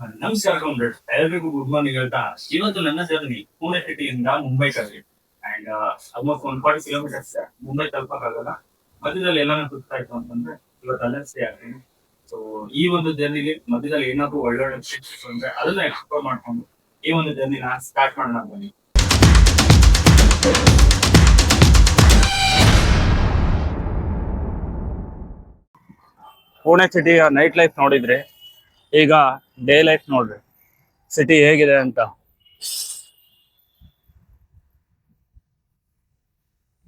ನಮಸ್ಕಾರ ಕಾಮ್ರೇಡ್ ಎಲ್ಲರಿಗೂ good morning ಹೇಳ್ತಾ. ಇವತ್ತು ನನ್ನ ಜರ್ನಿ ಪುಣೆ ಸಿಟಿಯಿಂದ ಮುಂಬೈ ಕಡೆ and almost one forty kilometres Mumbai ತಲುಪಕ್ಕಾಗಲ್ಲ. ಮಧ್ಯದಲ್ಲಿ ಎಲ್ಲಾನು ಸುತ್ತಾ ಅಂತಂದ್ರೆ ಇವತ್ತು ಅಲ್ಲೇ ಆಗ್ತೀನಿ. ಸೊ ಈ ಒಂದು ಜರ್ನಿಲಿ ಮಧ್ಯದಲ್ಲಿ ಏನಾದ್ರು ಒಳ್ಳೊಳ್ಳೆ ಪ್ಲೇಸಸ್ ಅಂದ್ರೆ ಅದನ್ನ ಎಕ್ಸ್ಪ್ಲೋರ್ ಮಾಡ್ಕೊಂಡು ಈ ಒಂದು ಜರ್ನಿನ ಸ್ಟಾರ್ಟ್ ಮಾಡೋಣ ಬನ್ನಿ ಪುಣೆ ಸಿಟಿಯ ನೈಟ್ ಲೈಫ್ ನೋಡಿದ್ರೆ ಈಗ ಡೇ ಲೈಫ್ ನೋಡ್ರಿ. ಸಿಟಿ ಹೇಗಿದೆ ಅಂತ.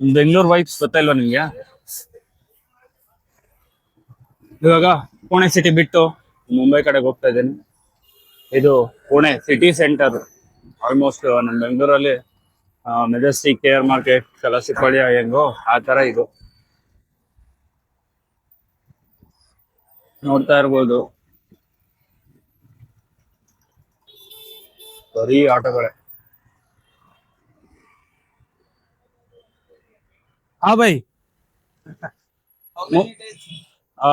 ಬೆಂಗಳೂರು ವೈಬ್ಸ್ ಗೊತ್ತಿಲ್ವಾ ನಿಮ್ಗೆ? ಇವಾಗ ಪುಣೆ ಸಿಟಿ ಬಿಟ್ಟು ಮುಂಬೈ ಕಡೆಗೆ ಹೋಗ್ತಾ ಇದ್ದೀನಿ. ಇದು ಪುಣೆ ಸಿಟಿ ಸೆಂಟರ್ ಆಲ್ಮೋಸ್ಟ್ ನಮ್ಮ ಬೆಂಗಳೂರಲ್ಲಿ ಮೆಜೆಸ್ಟಿಕ್ ಕೇರ್ ಮಾರ್ಕೆಟ್ ಕಲಸಿಪಾಳ್ಯ ಹೆಂಗೋ ಆ ತರ ಇದು. ನೋಡ್ತಾ ಇರ್ಬೋದು. ಬರೀ ಆಟೋಗಳೇ हाँ भाई आ,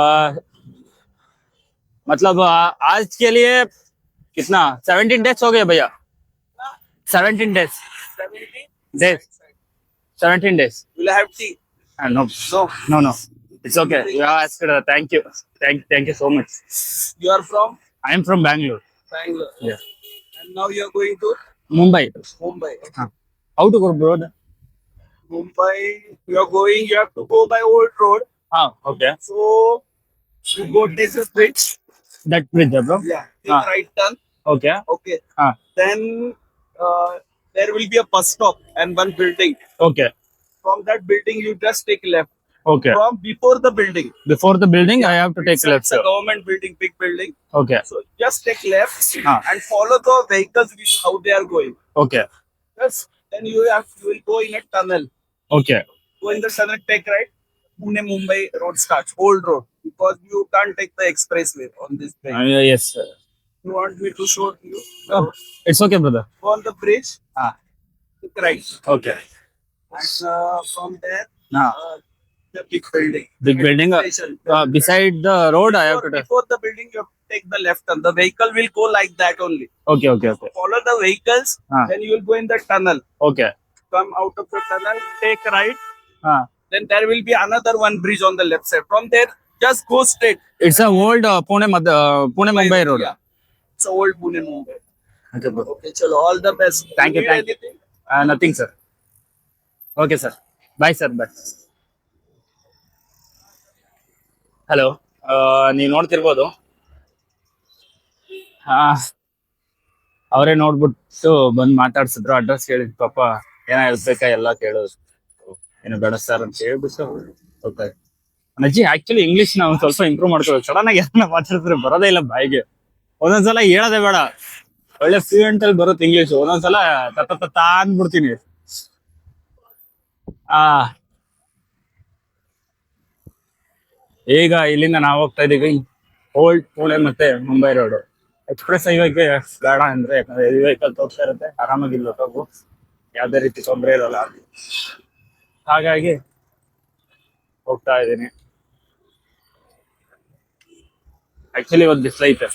मतलब आ, आज के लिए कितना सेवनटीन डेज हो गए भैया seventeen days days seventeen days Will I have tea? no No. no no it's okay yeah asked, uh, thank you thank thank you so much You are from now you are going to mumbai Mumbai. how to go bro Mumbai, you are going, you have to go by old road. ah okay So you go the bridge. that bridge bro Yeah. Take Ah. right turn. okay Okay. ah Then uh, there will be a bus stop and one building. okay From that building, you just take left. Okay From before the building. before the building i have to take It's left it's a government building, big building. okay So just take left Ah. and follow the vehicles which how they are going. okay Yes. Then you have you will go in a tunnel. okay go in the southern take right Pune Mumbai road starts old road because you can't take the expressway on this uh, yes sir. You want me to show you? Oh, it's okay brother on the bridge. ah Take right. okay And uh, from there, now uh, the big building. big building uh, Station. uh, beside the road i have before, to take before the building, you have to take the left turn. The vehicle will go like that only. okay okay okay Follow the vehicles, Ah. then you will go in the tunnel. okay Come out of the tunnel, take right. ah Then there will be another one bridge on the left side. From there, just go straight. it's a old uh, pune Mad- uh, pune mumbai road Yeah. It's a old Pune Mumbai. okay bro Okay, chalo, all the best. Thank you, Need thank you. anything? uh, nothing sir okay sir bye sir bye hello ನೀವು ನೋಡ್ತಿರ್ಬೋದು. ಹಾ. ಅವರೇ ನೋಡ್ಬಿಟ್ಟು ಬಂದು ಮಾತಾಡ್ಸಿದ್ರು. Address ಹೇಳಿದ್ ಪಾಪ ಏನ ಹೇಳ್ಬೇಕಾ ಎಲ್ಲ ಕೇಳೋದು ಏನು ಬೇಡ ಸರ್ ಅಂತ ಹೇಳ್ಬಿಟ್ಟು ಓಕೆ ಅಜ್ಜಿ ಆಕ್ಚುಲಿ ಇಂಗ್ಲಿಷ್ ನಾವು ಸ್ವಲ್ಪ ಇಂಪ್ರೂವ್ ಮಾಡ್ಕೋಬೇಕು. ಸಡನ್ ಆಗಿ ಯಾರನ್ನ ಮಾತಾಡಿದ್ರೆ ಬರೋದೇ ಇಲ್ಲ ಬಾಯಿಗೆ. ಒಂದೊಂದ್ಸಲ ಹೇಳೋದೇ ಬೇಡ. ಒಳ್ಳೆ ಫ್ಲೂಯೆಂಟ್ ಅಲ್ಲಿ ಬರುತ್ತೆ ಇಂಗ್ಲಿಷ್ ಒಂದೊಂದ್ಸಲ ತತ್ತ ತತ್ತ ಅಂದ್ಬಿಡ್ತೀನಿ. ಆ. ಈಗ ಇಲ್ಲಿಂದ ನಾವು ಹೋಗ್ತಾ ಇದೀವಿ ಓಲ್ಡ್ ಪುಣೆ ಮತ್ತೆ ಮುಂಬೈ ರೋಡ್ ಎಕ್ಸ್ಪ್ರೆಸ್ ಹೈವೇಗೆ ಬೇಡ ಅಂದ್ರೆ ಯಾಕಂದ್ರೆ ಹೆವಿ ವೆಹಿಕಲ್ ತೋರ್ಸ್ತಾ ಇರುತ್ತೆ ಆರಾಮಾಗಿ ಇಲ್ಲಿ ಹೋಗು ಯಾವ್ದೇ ರೀತಿ ತೊಂದರೆ ಇರಲ್ಲ. ಹಾಗಾಗಿ ಹೋಗ್ತಾ ಇದ್ದೀನಿ. ಆಕ್ಚುಲಿ ಇವತ್ತು ಬಿಸಿಲೈತೆ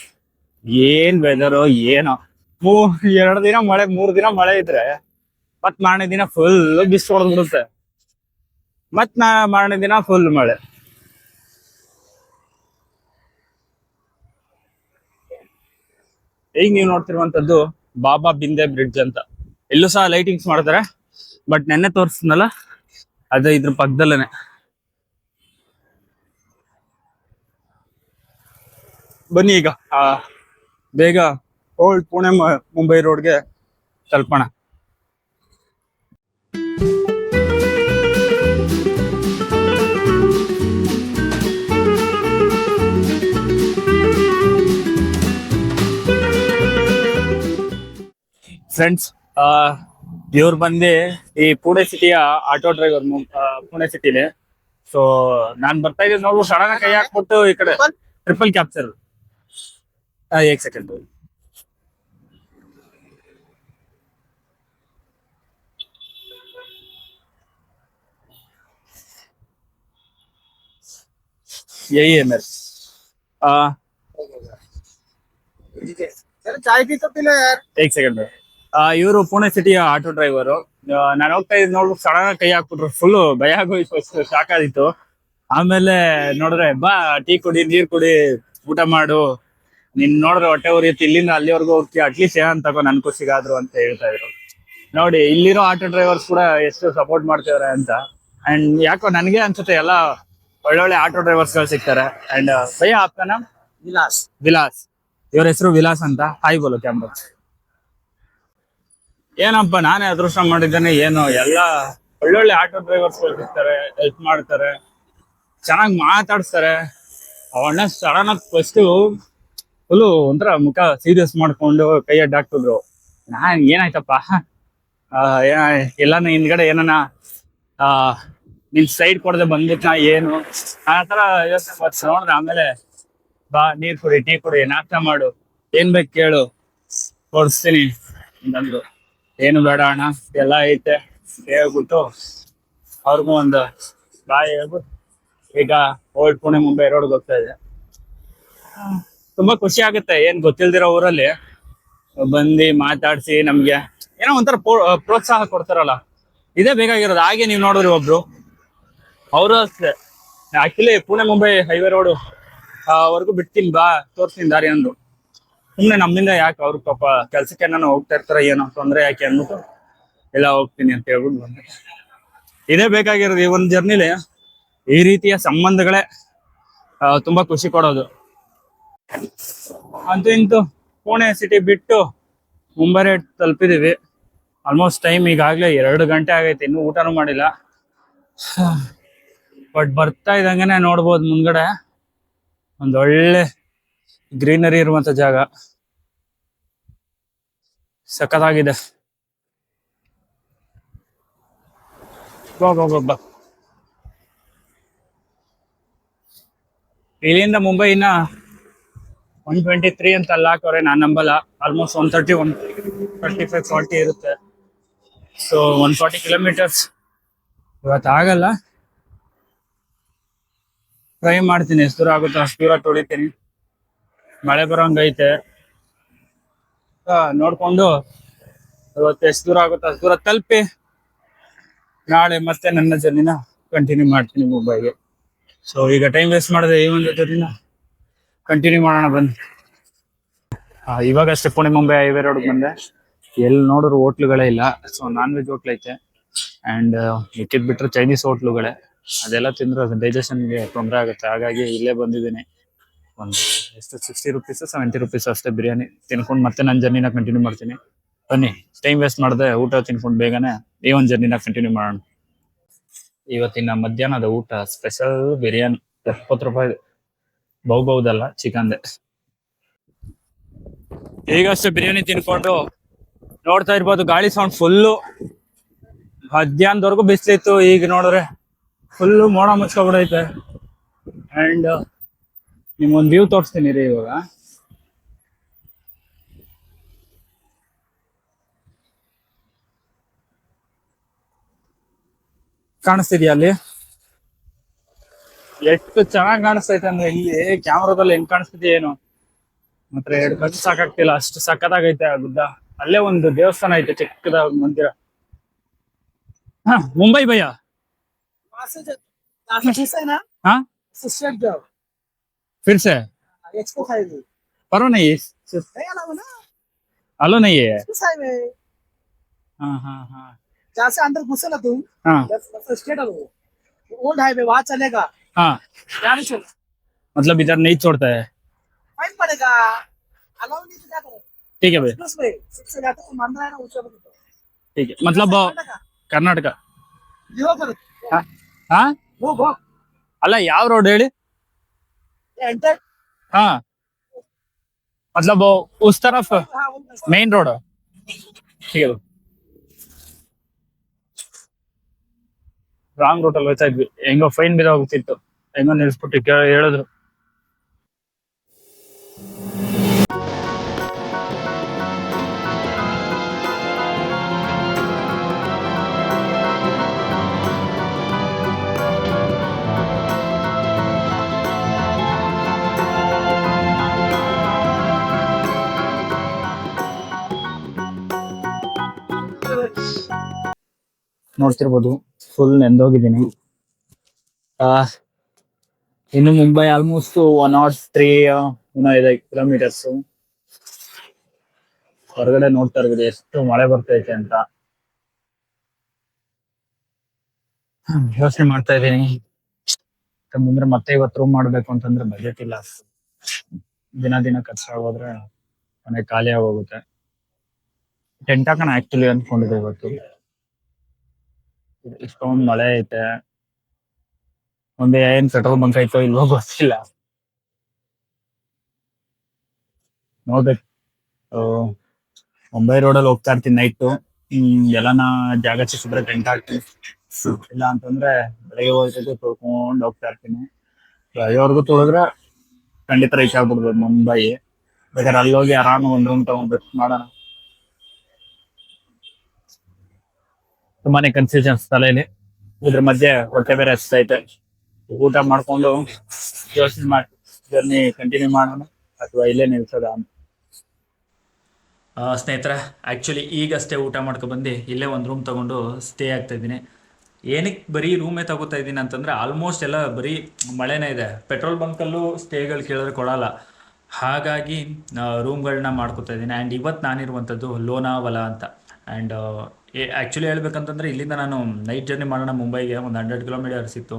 ಏನ್ ವೆದರ್ ಏನೋ. ಮೂ ಎರಡು ದಿನ ಮಳೆ, ಮೂರ್ ದಿನ ಮಳೆ ಇದ್ರೆ ಮತ್ ಮಾರನೇ ದಿನ ಫುಲ್ ಬಿಸಿ ಹೊಡೆದ್ಬಿಡುತ್ತೆ. ಮತ್ ನಾ ಮಾರನೇ ದಿನ ಫುಲ್ ಮಳೆ. ಈಗ ನೀವು ನೋಡ್ತಿರುವಂತದ್ದು ಬಾಬಾ ಬಿಂದೆ ಬ್ರಿಡ್ಜ್ ಅಂತ. ಇಲ್ಲೂ ಸಹ ಲೈಟಿಂಗ್ಸ್ ಮಾಡ್ತಾರೆ ಬಟ್ ನೆನ್ನೆ ತೋರಿಸ್ನಲ್ಲ ಅದೇ ಇದ್ರ ಪಕ್ಕದಲ್ಲೇನೆ ಬನ್ನಿ ಈಗ. ಬೇಗ ಓಲ್ಡ್ ಪುಣೆ ಮುಂಬೈ ರೋಡ್ಗೆ ತಲುಪೋಣ. ಫ್ರೆಂಡ್ಸ್ ಇವ್ರು ಬಂದು ಈ ಪುಣೆ ಸಿಟಿಯ ಆಟೋ ಡ್ರೈವರ್ ಪುಣೆ ಸಿಟಿಲಿ ಸೊ ನಾನ್ ಬರ್ತಾ ಇದ್ದೀನಿ ನೋಡ್ಬಿಟ್ಟು ಸಡನ್ ಕೈ ಹಾಕ್ಬಿಟ್ಟು ಈ ಕಡೆ ಟ್ರಿಪಲ್ ಕ್ಯಾಪ್ಚರ್ ಏಕ್ ಸೆಕೆಂಡ್ यही है मेरे आ, चलो चाय पी तो पी लो यार ಏಕ್ ಸೆಕೆಂಡ್ ಇವರು ಪುಣೆ ಸಿಟಿಯ ಆಟೋ ಡ್ರೈವರು ನಾನು ಹೋಗ್ತಾ ಇದ್ ನೋಡ್ಬಿಟ್ಟು ಸಡನ್ ಕೈ ಹಾಕ್ಬಿಟ್ರು. ಫುಲ್ ಭಯ ಆಗೋಯ್ತು ಶಾಕ್ ಆದಿತ್ತು ಆಮೇಲೆ ನೋಡಿದ್ರೆ ಬಾ ಟೀ ಕುಡಿ ನೀರ್ ಕುಡಿ ಊಟ ಮಾಡು. ನಿನ್ ನೋಡ್ರೆ ಹೊಟ್ಟೆ ಉರಿಯುತ್ತೆ. ಇಲ್ಲಿಂದ ಅಲ್ಲಿವರೆಗೂ ಹೋಗ್ತಿ ಅಟ್ಲೀಸ್ಟ್ ಏನ್ ತಗೋ ನನ್ ಖುಷಿಗಾದ್ರು ಅಂತ ಹೇಳ್ತಾ ಇದ್ರು. ನೋಡಿ ಇಲ್ಲಿರೋ ಆಟೋ ಡ್ರೈವರ್ಸ್ ಕೂಡ ಎಷ್ಟು ಸಪೋರ್ಟ್ ಮಾಡ್ತಿದಾರೆ ಅಂತ. ಅಂಡ್ ಯಾಕೋ ನನಗೆ ಅನ್ಸುತ್ತೆ ಎಲ್ಲ ಒಳ್ಳೊಳ್ಳೆ ಆಟೋ ಡ್ರೈವರ್ಸ್ಗಳು ಸಿಗ್ತಾರೆ. ಅಂಡ್ ಭಯ ಆಪ್ತಾನ ವಿಲಾಸ್. ವಿಲಾಸ್. ಇವ್ರ ಹೆಸರು ವಿಲಾಸ್ ಅಂತ. ಹಾಯ್ ಬೋಲು ಕ್ಯಾಮ್ರಾ. ಏನಪ್ಪ, ನಾನೇ ಅದೃಷ್ಟ ಮಾಡಿದ್ದೇನೆ, ಏನು, ಎಲ್ಲ ಒಳ್ಳೊಳ್ಳೆ ಆಟೋ ಡ್ರೈವರ್ಸ್ ಇರ್ತಾರೆ ಹೆಲ್ಪ್ ಮಾಡ್ತಾರೆ, ಚೆನ್ನಾಗಿ ಮಾತಾಡ್ಸ್ತಾರೆ. ಅವಣ್ಣ ಸಡನ್ ಆಗಿ ಫಸ್ಟ್ ಫುಲ್ಲು ಒಂಥರ ಮುಖ ಸೀರಿಯಸ್ ಮಾಡ್ಕೊಂಡು ಕೈ ಅಡ್ಡಾಕ್ತಿದ್ರು. ನಾನು ಏನಾಯ್ತಪ್ಪ? ಎಲ್ಲಾನು ಹಿಂದ್ಗಡೆ ಏನನ, ಆ, ನಿನ್ ಸೈಡ್ ಕೊಡದೆ ಬಂದ್ಬಿಟ್ಟ ಏನು? ಆ ತರ ಯೋಚನೆ ನೋಡ್ರ ಆಮೇಲೆ, ಬಾ, ನೀರ್ ಕುಡಿ, ಟೀ ಕುಡಿ, ನಾಷ್ಟ ಮಾಡು, ಏನ್ ಬೇಕು ಕೇಳು, ಕೊಡಿಸ್ತೀನಿ ಅಂತಂದ್ರು ಏನು ಬೇಡ ಅಣ್ಣ ಎಲ್ಲ ಐತೆ. ಹೇಳ್ಬಿಟ್ಟು ಅವ್ರಿಗೂ ಒಂದು ಬಾಯಿ ಹೇಳ್ಬಿಟ್ಟು ಈಗ ಓಲ್ಡ್ ಪುಣೆ ಮುಂಬೈ ರೋಡ್ ಹೋಗ್ತಾ ಇದೆ. ತುಂಬಾ ಖುಷಿ ಆಗುತ್ತೆ. ಏನ್ ಗೊತ್ತಿಲ್ದಿರೋ ಊರಲ್ಲಿ ಬಂದು ಮಾತಾಡ್ಸಿ ನಮ್ಗೆ ಏನೋ ಒಂಥರ ಪ್ರೋತ್ಸಾಹ ಕೊಡ್ತಾರಲ್ಲ. ಇದೇ ಬೇಕಾಗಿರೋದು. ಹಾಗೆ ನೀವು ನೋಡಿದ್ರಿ ಒಬ್ರು. ಅವರು ಅಷ್ಟೇ. Actually Pune Mumbai highway road ಅವ್ರಿಗೂ ಬಿಡ್ತೀನಿ ಬಾ, ತೋರ್ಸ್ತೀನಿ ದಾರಿ ಅಂದ್ರು. ಸುಮ್ನೆ ನಮ್ಮಿಂದ ಯಾಕೆ ಅವ್ರ ಪಾಪ ಕೆಲ್ಸಕ್ಕೆ ನಾನು ಹೋಗ್ತಾ ಇರ್ತಾರ, ಏನೋ ತೊಂದ್ರೆ ಯಾಕೆ ಅನ್ಬಿಟ್ಟು ಎಲ್ಲ ಹೋಗ್ತೀನಿ ಅಂತ ಹೇಳ್ಬಿಟ್ಟು ಬಂದೆ. ಇದೇ ಬೇಕಾಗಿರೋದು ಈ ಒಂದು ಜರ್ನಿಲಿ ಈ ರೀತಿಯ ಸಂಬಂಧಗಳೇ ತುಂಬಾ ಖುಷಿ ಕೊಡೋದು. ಅಂತೂ ಇಂತು ಪುಣೆ ಸಿಟಿ ಬಿಟ್ಟು ಮುಂಬೈ ರೇಟ್ ತಲುಪಿದೀವಿ. ಆಲ್ಮೋಸ್ಟ್ ಟೈಮ್ ಈಗಾಗಲೇ ಎರಡು ಗಂಟೆ ಆಗೈತೆ, ಇನ್ನೂ ಊಟನೂ ಮಾಡಿಲ್ಲ. ಬಟ್ ಬರ್ತಾ ಇದ್ದಂಗೆ ನೋಡ್ಬೋದು ಮುಂದ್ಗಡೆ. ಒಂದೊಳ್ಳೆ ಗ್ರೀನರಿ ಇರುವಂತ ಜಾಗ. ಸಖತ್ತಾಗಿದೆ. ಇಲ್ಲಿಂದ ಮುಂಬೈನ ಒನ್ ಟ್ವೆಂಟಿ ತ್ರೀ ಅಂತ ಅಲ್ಲಿ ಹಾಕವ್ರೆ ನಾನು ನಂಬಲ್ಲ. Almost one thirty one thirty five forty ಇರುತ್ತೆ. ಸೊ ಒನ್ ಫಾರ್ಟಿ ಕಿಲೋಮೀಟರ್ಸ್ ಇವತ್ತು ಆಗಲ್ಲ. ಟ್ರೈ ಮಾಡ್ತೀನಿ, ಎಷ್ಟು ದೂರ ಆಗುತ್ತೋ ಅಷ್ಟು ದೂರ ತೊಳಿತೀನಿ. ಮಳೆ ಬರೋಂಗೈತೆ. ನೋಡ್ಕೊಂಡು ಇವತ್ತು ಎಷ್ಟು ದೂರ ಆಗುತ್ತೆ ಅಷ್ಟು ದೂರ ತಲುಪಿ ನಾಳೆ ಮತ್ತೆ ನನ್ನ ಜರ್ನಿನ ಕಂಟಿನ್ಯೂ ಮಾಡ್ತೀನಿ ಮುಂಬೈಗೆ. ಸೊ ಈಗ ಟೈಮ್ ವೇಸ್ಟ್ ಮಾಡಿದೆ ಈ ಒಂದು ಜರ್ನಿನ. ಕಂಟಿನ್ಯೂ ಮಾಡೋಣ ಬನ್ನಿ. ಇವಾಗಷ್ಟೇ ಪುಣೆ, ಮುಂಬೈ ಹೈವೇ ರೋಡ್ ಬಂದೆ. ಎಲ್ಲಿ ನೋಡಿದ್ರು ಹೋಟ್ಲುಗಳೇ ಇಲ್ಲ. ಸೊ ನಾನ್ ವೆಜ್ ಹೋಟ್ಲ್ ಐತೆ. ಅಂಡ್ ಮಿಕ್ಕಿದ್ ಬಿಟ್ರೆ ಚೈನೀಸ್ ಹೋಟ್ಲುಗಳೇ. ಅದೆಲ್ಲ ತಿಂದ್ರೆ ಡೈಜೆಷನ್ಗೆ ತೊಂದರೆ ಆಗುತ್ತೆ. ಹಾಗಾಗಿ ಇಲ್ಲೇ ಬಂದಿದ್ದೀನಿ. ಒಂದು ಎಷ್ಟು ಸಿಕ್ಸ್ಟಿ ರುಪೀಸ್ ಸೆವೆಂಟಿ ರುಪೀಸ್ ಅಷ್ಟೇ ಬಿರಿಯಾನಿ ತಿನ್ಕೊಂಡು ಮತ್ತೆ ನನ್ನ ಜರ್ನಿನ ಕಂಟಿನ್ಯೂ ಮಾಡ್ತೀನಿ. ಬನ್ನಿ ಟೈಮ್ ವೇಸ್ಟ್ ಮಾಡದೆ, ಊಟ ತಿನ್ಕೊಂಡು ಬೇಗನೆ ಈ ಒಂದು ಜರ್ನಿನ ಕಂಟಿನ್ಯೂ ಮಾಡೋಣ. ಇವತ್ತಿನ ಮಧ್ಯಾಹ್ನದ ಊಟ ಸ್ಪೆಷಲ್ ಬಿರಿಯಾನಿ, ಎಪ್ಪತ್ತು ರೂಪಾಯಿ. ಬಹುಬಹುದಲ್ಲ ಚಿಕನ್ದೆ ಈಗಷ್ಟೇ ಬಿರಿಯಾನಿ ತಿನ್ಕೊಂಡು ನೋಡ್ತಾ ಇರ್ಬೋದು, ಗಾಳಿ ಸೌಂಡ್ ಫುಲ್ಲು ಮಧ್ಯಾಹ್ನದವರೆಗೂ ಬಿಸಿಲಿತ್ತು, ಈಗ ನೋಡಿದ್ರೆ ಫುಲ್ಲು ಮೋಡ ಮುಚ್ಕೊಬಿಡೈತೆ ಅಂಡ್ ನಿಮ್ಗೊಂದು ವ್ಯೂ ತೋರಿಸ್ತೀನಿ ರೀ ಇವಾಗ. ಕಾಣಿಸ್ತಿದ್ಯಾ ಅಲ್ಲಿ? ಎಷ್ಟು ಚೆನ್ನಾಗಿ ಕಾಣಿಸ್ತೈತೆ ಅಂದ್ರೆ ಇಲ್ಲಿ ಕ್ಯಾಮ್ರಾದಲ್ಲಿ ಹೆಂಗ್ ಕಾಣಿಸ್ತಿದ್ಯಾ ಏನು? ಮಾತ್ರ ಎರಡು ಕಣ್ಣು ಸಾಕಾಗ್ತಿಲ್ಲ ಅಷ್ಟು ಸಕ್ಕತ್ತಾಗೈತೆ ಆ ಗುಡ್ಡ. ಅಲ್ಲೇ ಒಂದು ದೇವಸ್ಥಾನ ಐತೆ ಚಿಕ್ಕದ ಮಂದಿರ. ಹಾ ಮುಂಬೈ ಭಯ್ಯ वहां फिर से एक्सपो हाईवे परो नहीं नहीं आना ना अलो नहीं है एक्सप्रेस हाईवे हाँ हाँ हाँ जहाँ से अंदर घुसे ना तुम हाँ बस स्ट्रेट आओ ओल्ड हाईवे वहां चलेगा हाँ यहाँ नहीं चलो मतलब इधर नहीं छोड़ता है फाइन पड़ेगा अलाउ नहीं तो क्या करो ठीक है भाई एक्सप्रेस वे सबसे जाते हो मंदिर है ना ऊंचा पे तो ठीक है मतलब ಆ, ಕರ್ನಾಟಕ ये हो करो ಹಾ वो वो ಅಲ್ಲ ಯಾವ ರೋಡ್ ಹೇಳಿ एंटर ಹಾ मतलब वो उस तरफ हाँ वो मेन रोड ठीक है ರಾಂಗ್ ರೂಟ್ ಅಲ್ಲಿ ಹೋಗ್ತಾ ಇದ್ವಿ ಹೆಂಗೋ ಫೈನ್ ಬಿದ ಹೋಗ್ತಿತ್ತು ಹೆಂಗೋ ನಿಲ್ಸ್ಬಿಟ್ಟು ಕೇ- ಹೇಳಿದ್ರು ನೋಡ್ತಿರ್ಬೋದು. ಫುಲ್ ನೆಂದೋಗಿದ್ದೀನಿ. ಇನ್ನು Mumbai almost one naught three ಏನೋ ಕಿಲೋಮೀಟರ್ಸ್ ಹೊರಗಡೆ ನೋಡ್ತಾ ಇರ್ಬೋದು, ಎಷ್ಟು ಮಳೆ ಬರ್ತೈತೆ ಅಂತ. ಯೋಚನೆ ಮಾಡ್ತಾ ಇದ್ದೀನಿ. ಮುಂದ್ರೆ ಮತ್ತೆ ಇವತ್ತು ರೂಮ್ ಮಾಡ್ಬೇಕು ಅಂತಂದ್ರೆ ಬಜೆಟ್ ಇಲ್ಲ. ದಿನ ದಿನ ಆಗೋದ್ರೆ ಮನೆ ಖಾಲಿ ಆಗೋಗುತ್ತೆ. ಟೆಂಟ್ ಹಾಕೋಣ ಆಕ್ಚುಲಿ ಅನ್ಕೊಂಡಿದ್ದೆ ಇವತ್ತು. ಇಷ್ಟೊಂದು ಮಳೆ ಐತೆ. ಒಂದೇ ಏನ್ ಪೆಟ್ರೋಲ್ ಬಂಕ್ ಐತೋ ಇಲ್ವೋ ಗೊತ್ತಿಲ್ಲ. ನೋಡ್ಬೇಕು. ಮುಂಬೈ ಅಲ್ಲಿ ಹೋಗ್ತಾ ಇರ್ತೀನಿ ನೈಟು ಹ್ಮ್, ಎಲ್ಲಾನ ಜಾಗ ಸಿಕ್ಕಿದ್ರೆ ಟೆಂಟ್ ಹಾಕ್ತೀನಿ. ಇಲ್ಲ ಅಂತಂದ್ರೆ ಬೆಳಗ್ಗೆ ಹೋಗಿ ತೊಳ್ಕೊಂಡ್ ಹೋಗ್ತಾ ಇರ್ತೀನಿ. ಬೆಳಗ್ಗೆವರೆಗೂ ತೊಳೆದ್ರೆ ಖಂಡಿತ ರೀಚ್ ಆಗ್ಬಿಡ್ಬೋದು ಮುಂಬೈ ಬೇಕಾದ್ರೆ ಅಲ್ಲಿ ಹೋಗಿ ಆರಾಮ ಒಂದ್ ರೂಮ್ ತಗೊಂಡ್ಬಿಟ್ಟು ಮಾಡೋಣ. ತುಂಬಾನೇ ಕನ್ಫ್ಯೂಷನ್ಸ್ ತಲೆಯಲ್ಲಿ ಇದ್ರ ಮಧ್ಯೆ ಹೊಟ್ಟೆ ಬೇರೆ ಹಸ್ತೈತೆ ಊಟ ಮಾಡ್ಕೊಂಡು ಯೋಚನೆ ಮಾಡಿ ಜರ್ನಿ ಕಂಟಿನ್ಯೂ ಮಾಡೋಣ ಅಥವಾ ಇಲ್ಲೇ ನಿಲ್ಸೋದ ಸ್ನೇಹಿತರ ಆ್ಯಕ್ಚುಲಿ ಈಗಷ್ಟೇ ಊಟ ಮಾಡ್ಕೊಬಂದು ಇಲ್ಲೇ ಒಂದು ರೂಮ್ ತಗೊಂಡು ಸ್ಟೇ ಆಗ್ತಾ ಇದ್ದೀನಿ. ಏನಕ್ಕೆ ಬರೀ ರೂಮೇ ತಗೋತಾ ಇದ್ದೀನಿ ಅಂತಂದ್ರೆ ಆಲ್ಮೋಸ್ಟ್ ಎಲ್ಲ ಬರೀ ಮಳೆನೇ ಇದೆ. ಪೆಟ್ರೋಲ್ ಬಂಕಲ್ಲೂ ಸ್ಟೇಗಳು ಕೇಳಿದ್ರೆ ಕೊಡಲ್ಲ. ಹಾಗಾಗಿ ರೂಮ್ಗಳನ್ನ ಮಾಡ್ಕೋತಾ ಇದ್ದೀನಿ. ಆ್ಯಂಡ್ ಇವತ್ತು ನಾನಿರುವಂಥದ್ದು ಲೋನಾವಲ ಅಂತ. ಆ್ಯಂಡ್ ಆ್ಯಕ್ಚುಲಿ ಹೇಳ್ಬೇಕಂತಂದರೆ ಇಲ್ಲಿಂದ ನಾನು ನೈಟ್ ಜರ್ನಿ ಮಾಡೋಣ ಮುಂಬೈಗೆ, ಒಂದು ಹಂಡ್ರೆಡ್ ಕಿಲೋಮೀಟರ್ಸ್ ಇತ್ತು.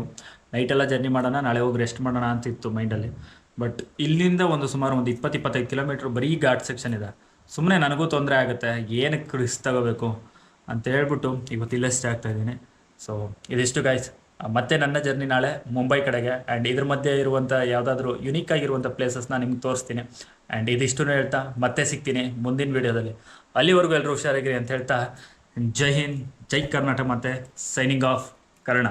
ನೈಟೆಲ್ಲ ಜರ್ನಿ ಮಾಡೋಣ, ನಾಳೆ ಹೋಗಿ ರೆಸ್ಟ್ ಮಾಡೋಣ ಅಂತ ಇತ್ತು ಮೈಂಡಲ್ಲಿ ಬಟ್ ಇಲ್ಲಿಂದ ಒಂದು ಸುಮಾರು ಒಂದು ಇಪ್ಪತ್ತು, ಇಪ್ಪತ್ತೈದು ಕಿಲೋಮೀಟ್ರ್ ಬರೀ ಘಾಟ್ ಸೆಕ್ಷನ್ ಇದೆ. ಸುಮ್ಮನೆ ನನಗೂ ತೊಂದರೆ ಆಗುತ್ತೆ, ಏನಕ್ಕೆ ರಿಸ್ಕ್ ತಗೋಬೇಕು ಅಂತ ಹೇಳ್ಬಿಟ್ಟು ಇವತ್ತು ಇಲ್ಲೇ ಸ್ಟೇ ಆಗ್ತಾ ಇದ್ದೀನಿ. ಸೊ ಇದಿಷ್ಟು ಗಾಯ್ಸ್ ಮತ್ತೆ ನನ್ನ ಜರ್ನಿ ನಾಳೆ ಮುಂಬೈ ಕಡೆಗೆ. ಆ್ಯಂಡ್ ಇದ್ರ ಮಧ್ಯೆ ಇರುವಂಥ ಯಾವುದಾದ್ರೂ ಯುನೀಕ್ ಆಗಿರುವಂಥ ಪ್ಲೇಸಸ್ನ ನಿಮ್ಗೆ ತೋರಿಸ್ತೀನಿ. ಆ್ಯಂಡ್ ಇದಿಷ್ಟು ಹೇಳ್ತಾ ಮತ್ತೆ ಸಿಗ್ತೀನಿ ಮುಂದಿನ ವೀಡಿಯೋದಲ್ಲಿ ಅಲ್ಲಿವರೆಗೂ ಎಲ್ಲರೂ ಹುಷಾರಾಗಿರಿ ಅಂತ ಹೇಳ್ತಾ ಜೈ ಹಿಂದ್ ಜೈ ಕರ್ನಾಟಕ ಮತ್ತೆ ಸೈನಿಂಗ್ ಆಫ್ ಕರ್ಣ